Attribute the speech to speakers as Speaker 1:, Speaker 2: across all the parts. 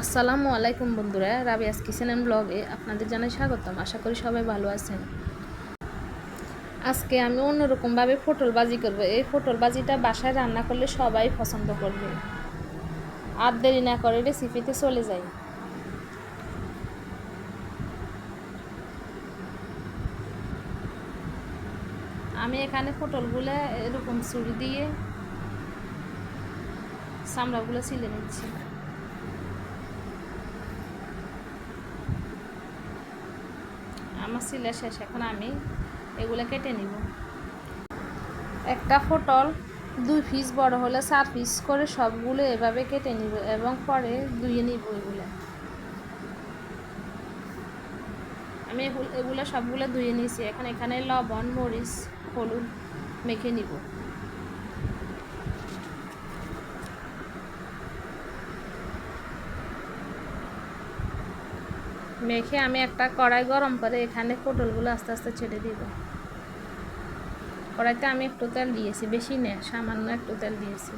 Speaker 1: আসসালামু আলাইকুম বন্ধুরা, রাবিয়াস কিচেন অ্যান্ড ব্লগে আপনাদের জানাই স্বাগতম। আশা করি সবাই ভালো আছেন। আজকে আমি অন্যরকমভাবে পটল বাজি করব। এই পটল বাজিটা বাসায় রান্না করলে সবাই পছন্দ করবে। আর দেরি না করে রেসিপিতে চলে যাই। আমি এখানে পটলগুলো এরকম ছুরি দিয়ে চামড়াগুলো ছিলে নিচ্ছি। আমার সিলে শেষ, এখন আমি এগুলো কেটে নিব। একটা ফোটল দুই পিস বড় হলে চার পিস করে সবগুলো এভাবে কেটে নিব এবং পরে ধুয়ে নিব এগুলো। আমি এগুলো সবগুলো ধুয়ে নিয়েছি। এখন এখানে লবণ, মরিচ, হলুদ মেখে নিব। মেখে আমি একটা কড়াই গরম করে এখানে পটলগুলো আস্তে আস্তে ছেড়ে দিব। কড়াইতে আমি একটু তেল দিয়েছি, বেশি নেই, সামান্য একটু তেল দিয়েছি।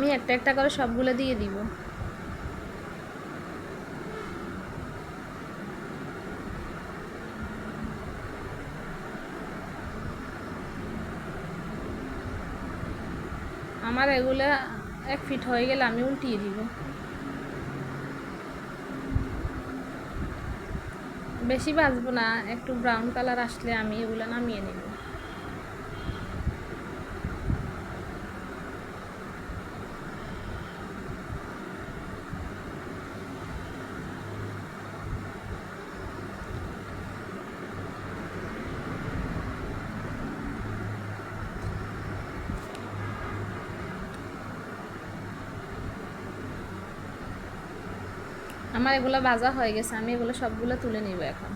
Speaker 1: আমি একটা একটা করে সবগুলো দিয়ে দিব। আমার এগুলো এক ফিট হয়ে গেলে আমি উল্টিয়ে দিব। বেশি বাজবো না, একটু ব্রাউন কালার আসলে আমি এগুলো নামিয়ে নেব। আমার এগুলো ভাজা হয়ে গেছে, আমি এগুলো সবগুলো তুলে নিব এখন।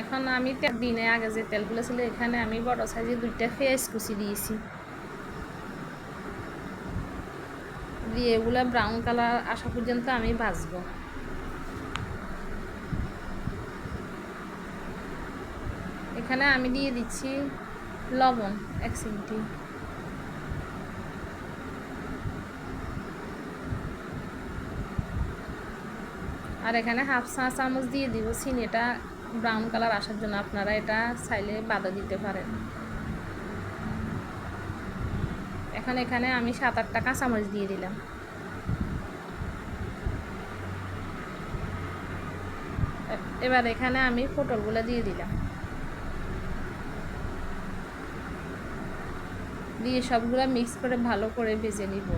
Speaker 1: এখন আমি দিনে আগে যে তেলগুলো ছিল, এখানে আমি বড় সাইজে দুইটা পেঁয়াজ কুচি দিয়েছি। দিয়ে এগুলো ব্রাউন কালার আসা পর্যন্ত আমি ভাজবো। এখানে আমি দিয়ে দিচ্ছি লবণ, এক চিমটি। আর এখানে হাফ চা চামচ দিয়ে দিব। চিনিটা ব্রাউন কালার আসার জন্য আপনারা এটা চাইলে বাদা দিতে পারেন। এখন এখানে আমি সাত আটটা কাঁচামরিচ দিয়ে দিলাম। এবার এখানে আমি পটলগুলো দিয়ে দিলাম। দিয়ে সবগুলো মিক্স করে ভালো করে ভেজে নিব।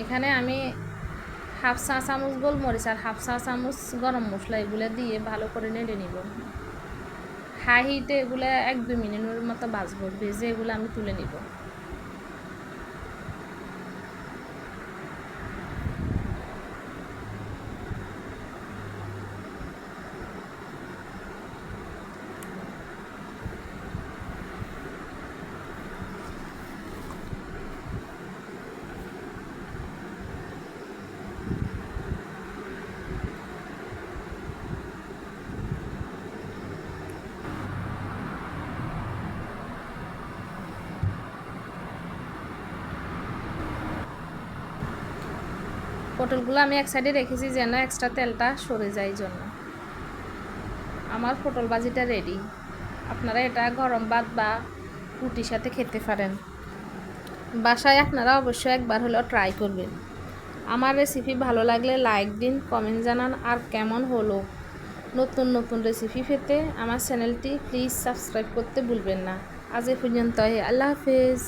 Speaker 1: এখানে আমি হাফ চা চামচ গোলমরিচ আর হাফ চা চামচ গরম মশলা এগুলো দিয়ে ভালো করে নেড়ে নিব। হাই হিটে এগুলো এক দুই মিনিটের মতো বাজবো ভেজে এগুলো আমি তুলে নিব। পটলগুলো আমি এক সাইডে রেখেছি যেন এক্সট্রা তেলটা সরে যায় জন্য। আমার পটল বাজিটা রেডি আপনারা এটা গরম ভাত বা রুটির সাথে খেতে পারেন। বাসায় আপনারা অবশ্যই একবার হলেও ট্রাই করবেন। আমার রেসিপি ভালো লাগলে লাইক দিন কমেন্ট জানান আর কেমন হলো? নতুন নতুন রেসিপি পেতে আমার চ্যানেলটি প্লিজ সাবস্ক্রাইব করতে ভুলবেন না। আজ এ পর্যন্ত আল্লাহ হাফেজ।